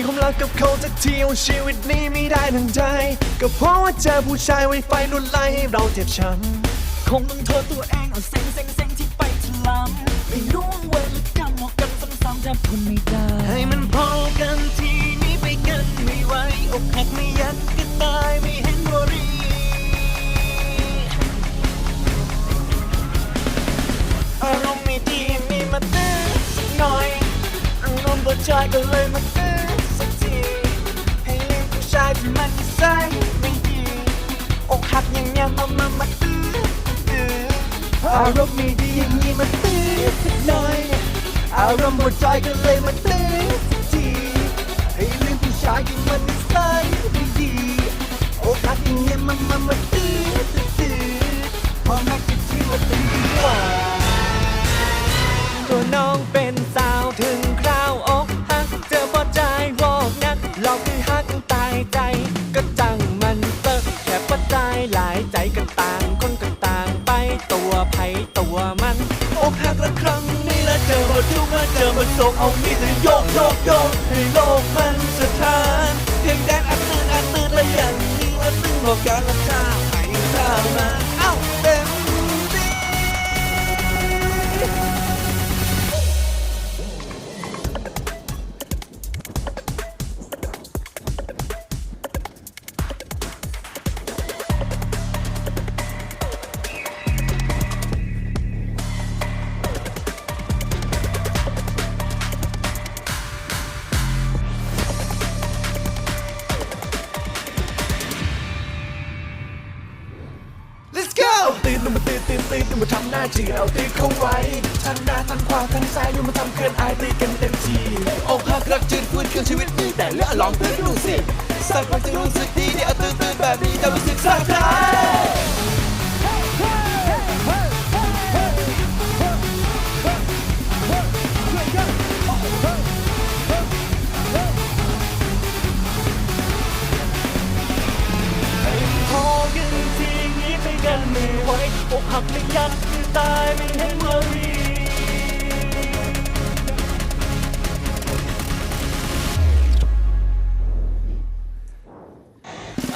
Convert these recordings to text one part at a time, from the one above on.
มีความรักกับเขาสักทีว่าชีวิตนี้ไม่ได้ดังใจ ก็เพราะว่าเจอผู้ชายไวไฟรุนไล่ให้เราเจ็บช้ำคงต้องโทษตัวเองเอาเซ็งเซ็งเซ็งที่ไปทลำไม่รู้เวรกรรมหมอกกันซ้ำๆจะทนไม่ได้ให้มันพอกันทีนี้ไปกันไม่ไหวอกหักไม่ยักก็ตายไม่เห็นวรีอารมณ์ไม่ดีมีมาตื้อสักหน่อยอารมณ์ตัวชายก็เลยมา มันนิสัยไม่ดีอกหักอย่างเงี้ยมามามาตื้อตื้ออารมณ์ไม่ดีอย่างนี้มาตื้อสักหน่อย อารมณ์หัวใจก็เลยมาตื้อสักทีให้ลี้ยงผู้ชายที่มันนิสัยไม่ดีอกหักอย่างเงี้ยมามามาตื้อตื้อตื้อพอแม็กซ์ที่มาตื้อดีกว่าตัวน้องเป็นสาวถึงคราวอกหักเจอพอใจวอกนักหลอกคือหักายใจ ก็จังมันเตอะแค่ปัจจัยหลายใจกันต่างคนกันต่างไปตัวไผตัวมัน อกหักละครั้งนี้และเจอมาทุกข์และเจอมาโศกเอามีแต่โยกโยกโยกให้โลกมันสะท้านเพียงแดนอัดตื่นอัด นลงมาตื่นตื่นตื่นลงมาทำหน้าจีเอาตีเข้าไว้ทั้งหน้าทั้งขวาทั้งซ้ายยู่มาทำเกินอายตีกันเต็มทีออกหักรักจืดฟื้นคืนชีวิตมีแต่เลือดลองตื่นดูสิสักวันจะรู้สึกดีเดี๋ยเอาตื่นตื่นแบบนี้จะรู้สึกสักครั้ อกหักไม่ยักคือตายไม่เห็นวารี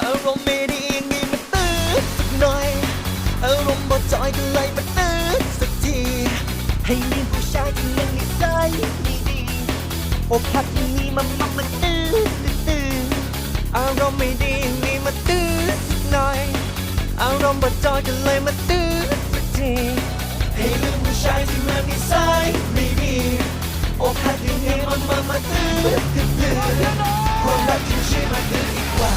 อารมณ์ไม่ดีอย่างนี้มาตื้อสักหน่อย อารมณ์บ่จอยก็เลยมาตื้อสักที ให้มีผู้ชายที่ยังนิสัยไม่ดีอกหักอย่างนี้มามามาตื้อตื้อตื้ออารมณ์ไม่ดีอย่างนี้มาตื้อสักหน่อย อารมณ์บ่จอยก็เลยมาตื้อ ให้ลืมผู้ชายที่มันนิสัยไม่ดีอกหักอย่างนี้มามามาตื้อตื้อตื้อความรักที่ใช่มาตื้อดีกว่า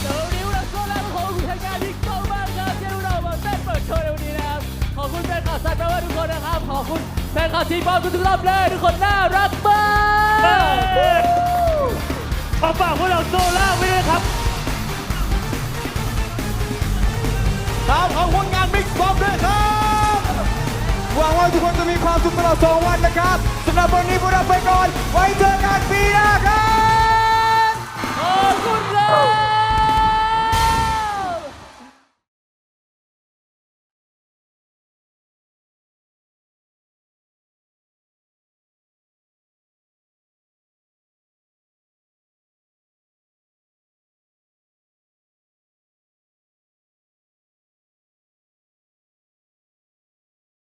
เดี๋ยววันนี้เราก็แล้วขอบคุณทางการที่เข้ามากครับที่เรามาเต้นเปิดโชว์ในวันนี้นะครับ ขอบคุณแฟนคลับสัตว์แปลว่าทุกคนนะครับ ขอบคุณแฟนคลับทีมบอลทุกๆรอบเลยทุกคนน่ารักมาก ขอฝากพวกเราโซล่าไว้ด้วยครับครับของคนงานบิ๊กบอมด้วยครับ หวังว่าทุกคนจะมีความสุขตลอดสองวันนะครับสำหรับวันนี้พวกเราไปก่อน ไว้เจอกันปีหน้าครับ